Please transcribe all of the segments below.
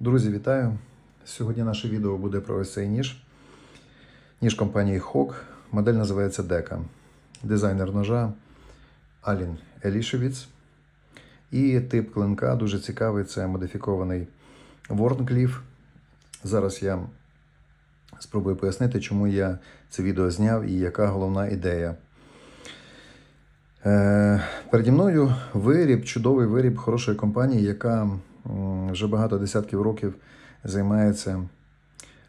Друзі, вітаю! Сьогодні наше відео буде про ось ніж. Ніж компанії Hawk. Модель називається Дека. Дизайнер ножа Алін Елішевіц. І тип клинка дуже цікавий. Це модифікований Ворнкліф. Зараз я спробую пояснити, чому я це відео зняв і яка головна ідея. Е, переді мною виріб, чудовий виріб хорошої компанії, яка вже багато десятків років займається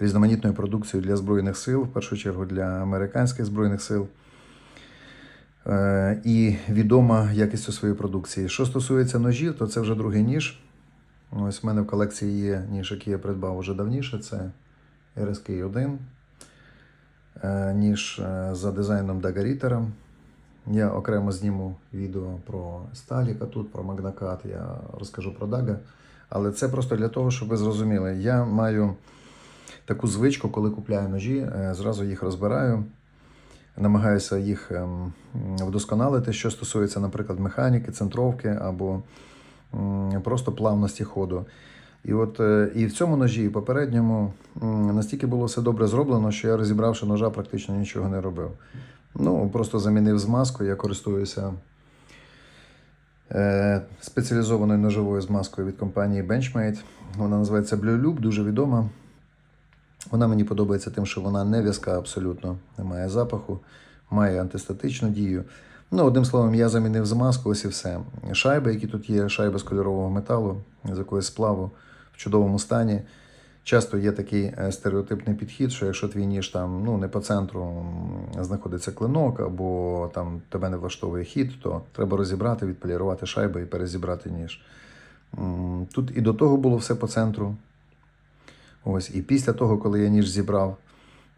різноманітною продукцією для Збройних сил, в першу чергу для американських Збройних сил. Е, і відома якістю своєї продукції. Що стосується ножів, то це вже другий ніж. Ось в мене в колекції є ніж, який я придбав уже давніше. Це RSK 1 е, ніж е, за дизайном Дагарітера. Я окремо зніму відео про Сталіка тут, про Магнакат, я розкажу про Дага. Але це просто для того, щоб ви зрозуміли. Я маю таку звичку, коли купляю ножі, е, зразу їх розбираю, намагаюся їх ем, вдосконалити, що стосується, наприклад, механіки, центровки або просто плавності ходу. І от е, і в цьому ножі, і попередньому настільки було все добре зроблено, що я розібравши ножа, практично нічого не робив. Ну, просто замінив змазку, я користуюся е, спеціалізованою ножовою змазкою від компанії Benchmade. Вона називається Blue Loop, дуже відома. Вона мені подобається тим, що вона не в'язка абсолютно, не має запаху, має антистатичну дію. Ну, одним словом, я замінив змазку, ось і все. Шайби, які тут є, шайби з кольорового металу, з якогось сплаву в чудовому стані. Часто є такий е, стереотипний підхід, що якщо твій ніж там ну, не по центру знаходиться клинок, або там тебе не влаштовує хід, то треба розібрати, відполірувати шайби і перезібрати ніж. Тут і до того було все по центру. Ось, і після того, коли я ніж зібрав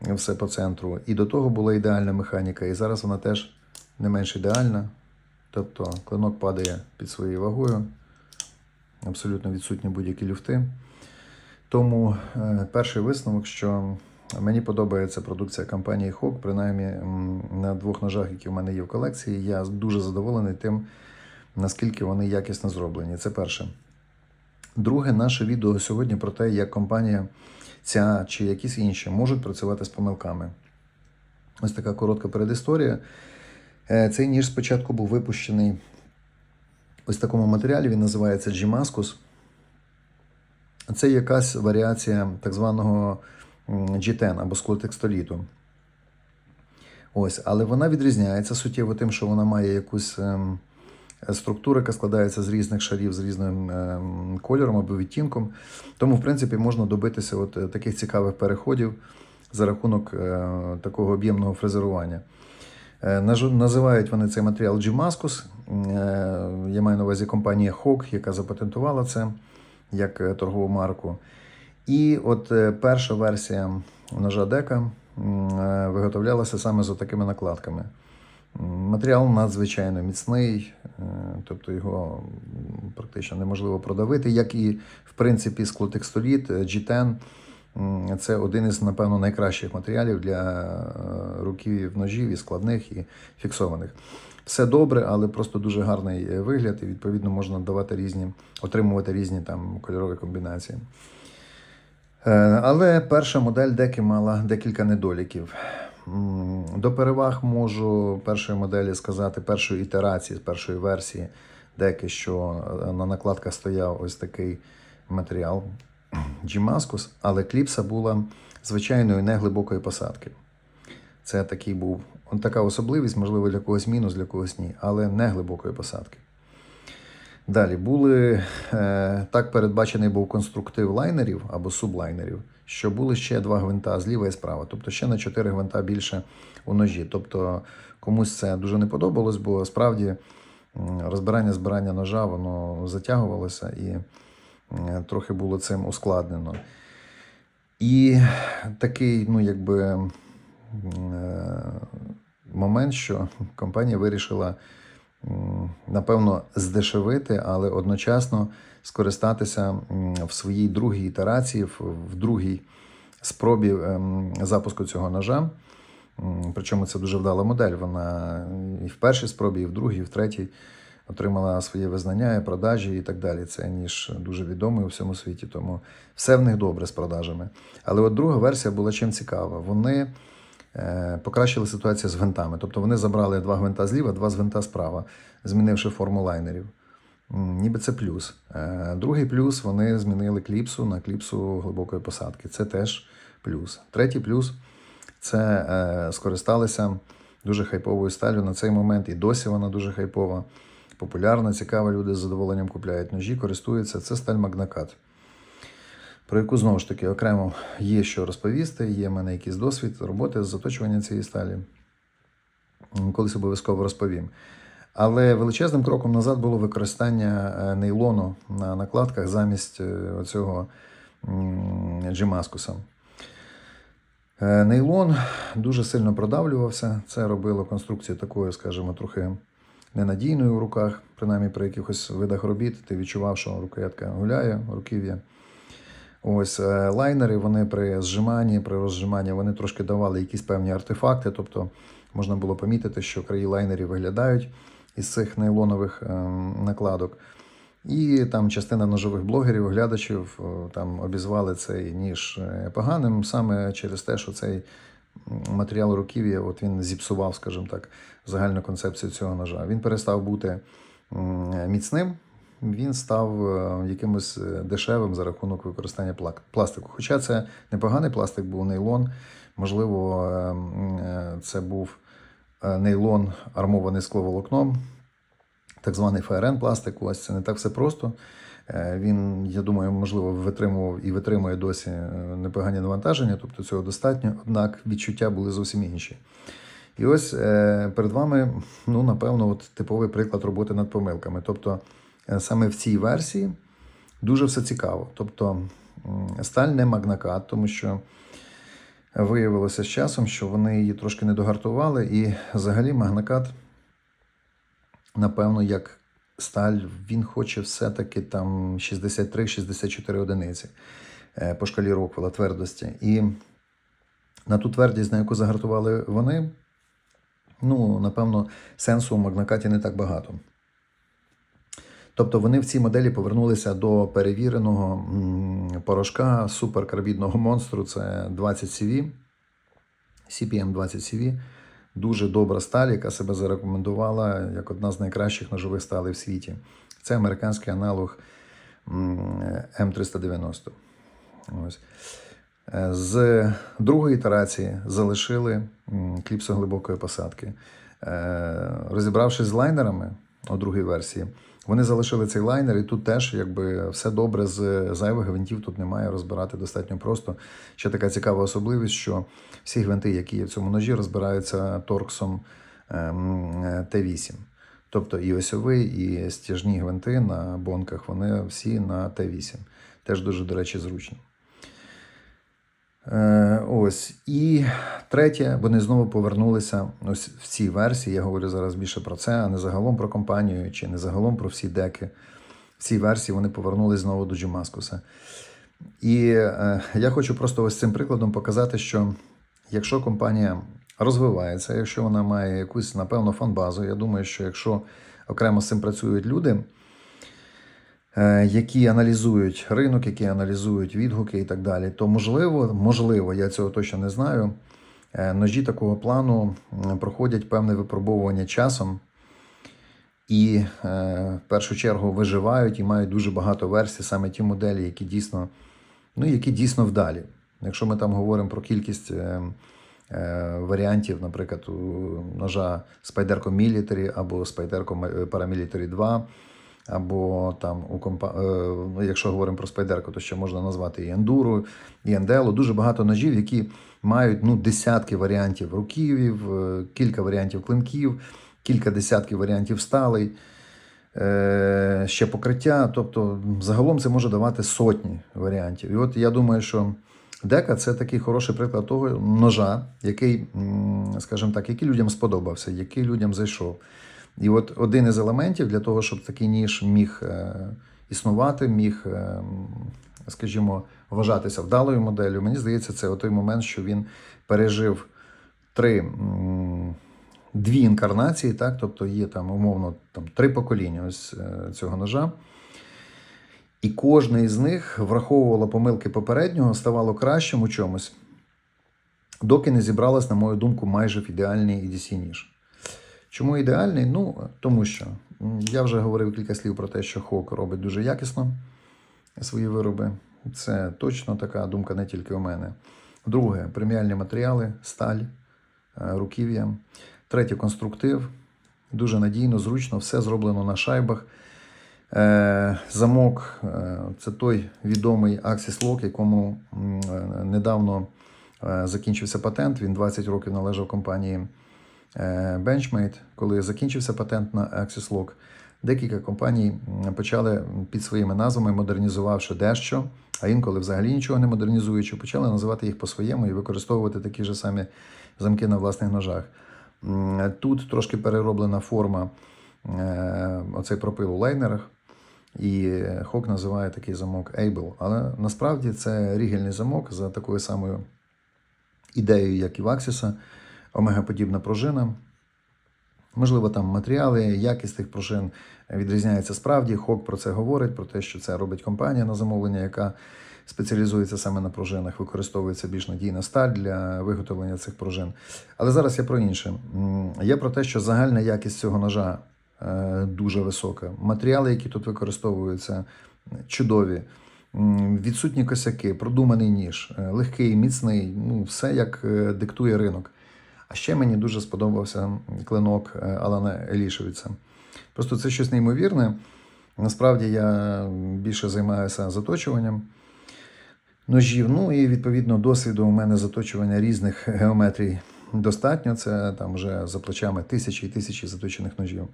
все по центру, і до того була ідеальна механіка, і зараз вона теж не менш ідеальна. Тобто клинок падає під своєю вагою, абсолютно відсутні будь-які люфти. Тому е, перший висновок, що мені подобається продукція компанії Hawk, принаймні на двох ножах, які в мене є в колекції, я дуже задоволений тим, наскільки вони якісно зроблені. Це перше. Друге, наше відео сьогодні про те, як компанія ця чи якісь інші можуть працювати з помилками. Ось така коротка передісторія. Е, Цей ніж спочатку був випущений ось в такому матеріалі, він називається G-Mascus. Це якась варіація так званого м, G10 або склотекстоліту. Ось, але вона відрізняється суттєво тим, що вона має якусь ем, структуру, яка складається з різних шарів, з різним ем, кольором або відтінком. Тому, в принципі, можна добитися от е, таких цікавих переходів за рахунок е, такого об'ємного фрезерування. Е, Називають вони цей матеріал G-Mascus. Е, Я маю на увазі компанія Hawk, яка запатентувала це як е, торгову марку. І от е, перша версія ножа дека е, виготовлялася саме за такими накладками. Матеріал надзвичайно міцний, тобто його практично неможливо продавити, як і в принципі склотекстоліт е, G10. Це один із, напевно, найкращих матеріалів для е, руків'їв ножів і складних, і фіксованих. Все добре, але просто дуже гарний е, вигляд, і відповідно можна давати різні, отримувати різні там кольорові комбінації. Е, Але перша модель деки мала декілька недоліків. До переваг можу першої моделі сказати, першої ітерації, першої версії деки, що на накладках стояв ось такий матеріал G-Mascus, але кліпса була звичайної неглибокої посадки. Це такий був така особливість, можливо, для когось мінус, для когось ні, але не глибокої посадки. Далі були е, так передбачений був конструктив лайнерів або сублайнерів, що були ще два гвинта зліва і справа, тобто ще на чотири гвинта більше у ножі. Тобто комусь це дуже не подобалось, бо справді розбирання збирання ножа воно затягувалося і трохи було цим ускладнено. І такий, ну якби е, момент, що компанія вирішила напевно, здешевити, але одночасно скористатися в своїй другій ітерації, в, в другій спробі ем, запуску цього ножа. Причому це дуже вдала модель. Вона і в першій спробі, і в другій, і в третій отримала своє визнання, продажі і так далі. Це ніж дуже відомий у всьому світі, тому все в них добре з продажами. Але от друга версія була чим цікава. Вони е, покращили ситуацію з гвинтами. Тобто вони забрали два гвинта зліва, два з гвинта справа, змінивши форму лайнерів. Ніби це плюс. Е, Другий плюс вони змінили кліпсу на кліпсу глибокої посадки. Це теж плюс. Третій плюс це е, скористалися дуже хайповою сталю на цей момент, і досі вона дуже хайпова, популярна, цікава. Люди з задоволенням купляють ножі, користуються. Це сталь Магнакат, про яку знову ж таки окремо є що розповісти. Є в мене якийсь досвід роботи з заточування цієї сталі. Колись обов'язково розповім. Але величезним кроком назад було використання е, нейлону на накладках замість е, оцього джимаскуса. Е, Нейлон дуже сильно продавлювався. Це робило конструкцію такою, скажімо, трохи ненадійною у руках, принаймні при якихось видах робіт. Ти відчував, що рукоятка гуляє, руків'я. Ось е, лайнери вони при зжиманні, при розжиманні вони трошки давали якісь певні артефакти. Тобто можна було помітити, що краї лайнерів виглядають із цих нейлонових е, накладок. І там частина ножових блогерів, оглядачів е, там обізвали цей ніж поганим саме через те, що цей матеріал руків'я от він зіпсував, скажімо так, загальну концепцію цього ножа. Він перестав бути міцним, він став е, якимось е, дешевим за рахунок використання пластику. Хоча це непоганий пластик був нейлон. Можливо, е, це був нейлон армований скловолокном, так званий ФРН пластик. Ось це не так все просто. Е, Він, я думаю, можливо, витримував і витримує досі е, непогані навантаження, тобто цього достатньо, однак відчуття були зовсім інші. І ось е, перед вами, ну, напевно, от типовий приклад роботи над помилками. Тобто, саме в цій версії дуже все цікаво. Тобто, сталь не магнакат, тому що виявилося з часом, що вони її трошки не догартували, і взагалі магнакат напевно, як сталь, він хоче все-таки там 63-64 одиниці е, по шкалі Роквелла твердості. І на ту твердість, на яку загартували вони, ну, напевно, сенсу у магнакаті не так багато. Тобто вони в цій моделі повернулися до перевіреного порошка суперкарбідного монстру. Це 20 CV, CPM 20 CV. Дуже добра сталь, яка себе зарекомендувала як одна з найкращих ножових сталей в світі. Це американський аналог м, М390. Ось. Е, З другої ітерації залишили кліпсо глибокої посадки. Е, Розібравшись з лайнерами у другій версії, вони залишили цей лайнер, і тут теж якби все добре з зайвих гвинтів тут немає розбирати достатньо просто. Ще така цікава особливість, що всі гвинти, які є в цьому ножі, розбираються торксом ем, Т8. Тобто і осьовий, і стяжні гвинти на бонках, вони всі на Т8. Теж дуже, до речі, зручно. Е, ось. І третє, вони знову повернулися ось в цій версії. Я говорю зараз більше про це, а не загалом про компанію, чи не загалом про всі деки. В цій версії вони повернулись знову до Джимаскуса. І е, я хочу просто ось цим прикладом показати, що якщо компанія розвивається, якщо вона має якусь, напевно, фан-базу, я думаю, що якщо окремо з цим працюють люди, які аналізують ринок, які аналізують відгуки і так далі, то можливо, можливо, я цього точно не знаю. е, Ножі такого плану проходять певне випробовування часом і е, в першу чергу виживають і мають дуже багато версій, саме ті моделі, які дійсно, ну, які дійсно вдалі. Якщо ми там говоримо про кількість е, е, варіантів, наприклад, ножа Spyderco Military або Spyderco Paramilitary 2, або там у компа... е, ну, якщо говоримо про Spyderco, то ще можна назвати і Enduro, і Endelo. Дуже багато ножів, які мають ну, десятки варіантів руківів, е, кілька варіантів клинків, кілька десятків варіантів сталей, е, ще покриття. Тобто, загалом це може давати сотні варіантів. І от я думаю, що дека це такий хороший приклад того ножа, який, скажімо так, який людям сподобався, який людям зайшов. І от один із елементів для того, щоб такий ніж міг е, існувати, міг, е, скажімо, вважатися вдалою моделлю, мені здається, це той момент, що він пережив три дві інкарнації, так, тобто є там умовно там, три покоління ось е, цього ножа. І кожне із них враховувало помилки попереднього, ставало кращим у чомусь, доки не зібралась, на мою думку, майже в ідеальний EDC ніж. Чому ідеальний? Ну, тому що я вже говорив кілька слів про те, що Хок робить дуже якісно свої вироби. Це точно така думка не тільки у мене. Друге, преміальні матеріали, сталь, е, руків'я. Третє, конструктив. Дуже надійно, зручно, все зроблено на шайбах. Е, Замок е, це той відомий Axis Lock, якому недавно закінчився патент. Він 20 років належав компанії Benchmade. Коли закінчився патент на Axis Lock, декілька компаній почали під своїми назвами, модернізувавши дещо, а інколи взагалі нічого не модернізуючи, почали називати їх по-своєму і використовувати такі ж самі замки на власних ножах. Тут трошки перероблена форма е, оцей пропил у лайнерах. І Хок називає такий замок Able. Але насправді це рігельний замок за такою самою ідеєю, як і в Axis, омегаподібна пружина. Можливо, там матеріали, якість тих пружин відрізняється справді. Хок про це говорить, про те, що це робить компанія на замовлення, яка спеціалізується саме на пружинах, використовується більш надійна сталь для виготовлення цих пружин. Але зараз я про інше. Я про те, що загальна якість цього ножа е, дуже висока. Матеріали, які тут використовуються, чудові. Відсутні косяки, продуманий ніж, е, легкий, міцний, ну, все як е, диктує ринок. А ще мені дуже сподобався клинок е, Алана Елішевіца. Просто це щось неймовірне. Насправді я більше займаюся заточуванням ножів. Ну і відповідно досвіду у мене заточування різних геометрій достатньо. Це там вже за плечами тисячі і тисячі заточених ножів.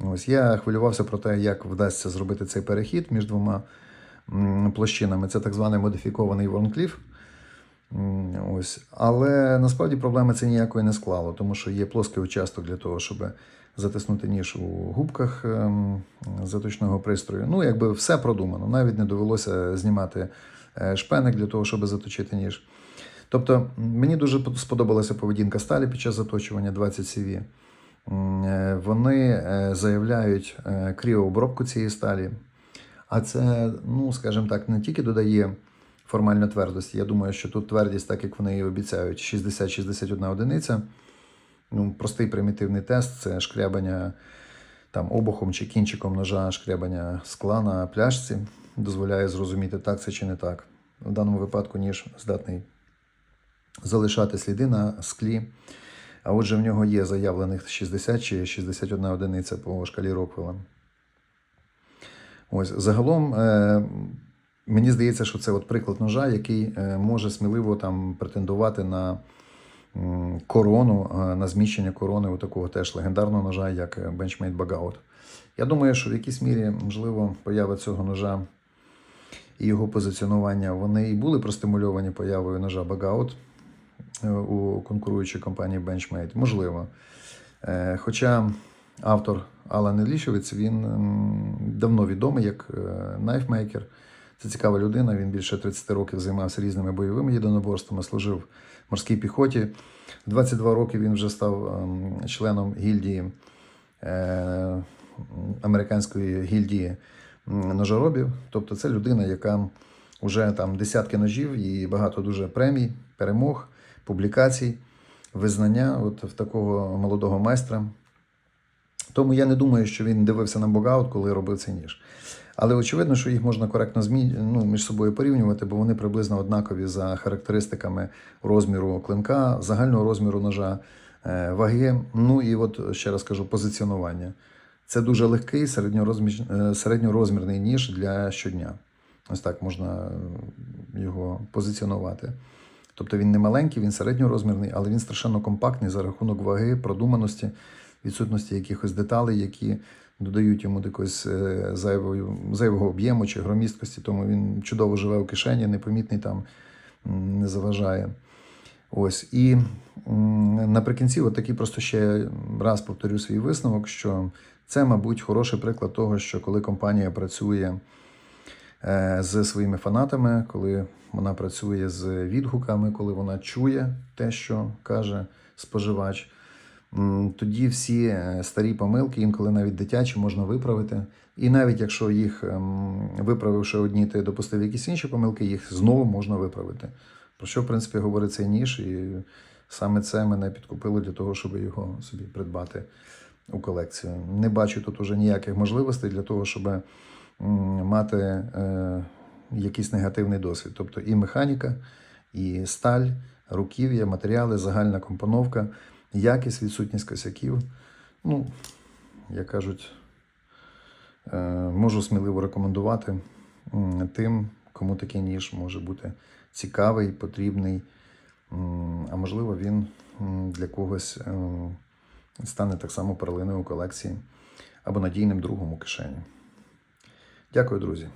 Ось я хвилювався про те, як вдасться зробити цей перехід між двома площинами. Це так званий модифікований Вормкліф. Ось. Але насправді проблеми це ніякої не склало, тому що є плоский участок для того, щоб затиснути ніж у губках ем, заточного пристрою. Ну, якби все продумано. Навіть не довелося знімати е, шпеник для того, щоб заточити ніж. Тобто, мені дуже сподобалася поведінка сталі під час заточування 20 CV. Е, Вони е, заявляють кріообробку цієї сталі. А це, ну, скажімо так, не тільки додає формально твердості. Я думаю, що тут твердість, так як вони і обіцяють, 60-61 одиниця. Ну, простий примітивний тест це шкрябання там, обухом чи кінчиком ножа, шкрябання скла на пляшці. Дозволяє зрозуміти, так це чи не так. В даному випадку ніж здатний залишати сліди на склі. А отже, в нього є заявлених 60 чи 61 одиниця по шкалі Роквелла. Ось загалом е, мені здається, що це от приклад ножа, який е, може сміливо там претендувати на корону, е, на зміщення корони у такого теж легендарного ножа, як е, Benchmade Bagout. Я думаю, що в якійсь мірі, можливо, поява цього ножа і його позиціонування вони і були простимульовані появою ножа Bagout е, у конкуруючій компанії Benchmade. Можливо. Хоча автор Алан Ілішевець, він давно відомий як найфмейкер. Це цікава людина. Він більше 30 років займався різними бойовими єдиноборствами, служив в морській піхоті. В 22 роки він вже став ем, членом гільдії е, американської гільдії ножоробів. Тобто це людина, яка вже там десятки ножів і багато дуже премій, перемог, публікацій, визнання от в такого молодого майстра. Тому я не думаю, що він дивився на богаут, коли робив цей ніж. Але очевидно, що їх можна коректно змі... ну, між собою порівнювати, бо вони приблизно однакові за характеристиками розміру клинка, загального розміру ножа, е, ваги. Ну і от ще раз кажу, позиціонування. Це дуже легкий середньорозмір... е, середньорозмірний ніж для щодня. Ось так можна е, його позиціонувати. Тобто він не маленький, він середньорозмірний, але він страшенно компактний за рахунок ваги, продуманості, відсутності якихось деталей, які додають йому якогось е, зайвою, зайвого об'єму чи громісткості, тому він чудово живе у кишені, непомітний там, не заважає. Ось. І наприкінці, от такий просто ще раз повторю свій висновок, що це, мабуть, хороший приклад того, що коли компанія працює е, з своїми фанатами, коли вона працює з відгуками, коли вона чує те, що каже споживач, тоді всі е, старі помилки, інколи навіть дитячі, можна виправити. І навіть якщо їх ем, виправивши одні, ти допустив якісь інші помилки, їх знову можна виправити. Про що, в принципі, говорить цей ніж, і саме це мене підкупило для того, щоб його собі придбати у колекцію. Не бачу тут уже ніяких можливостей для того, щоб мати е, якийсь негативний досвід. Тобто і механіка, і сталь, руків'я, матеріали, загальна компоновка, якість, відсутність косяків. Ну, як кажуть, е, можу сміливо рекомендувати тим, кому такий ніж може бути цікавий, потрібний. А можливо, він для когось е, стане так само перлиною у колекції або надійним другом у кишені. Дякую, друзі.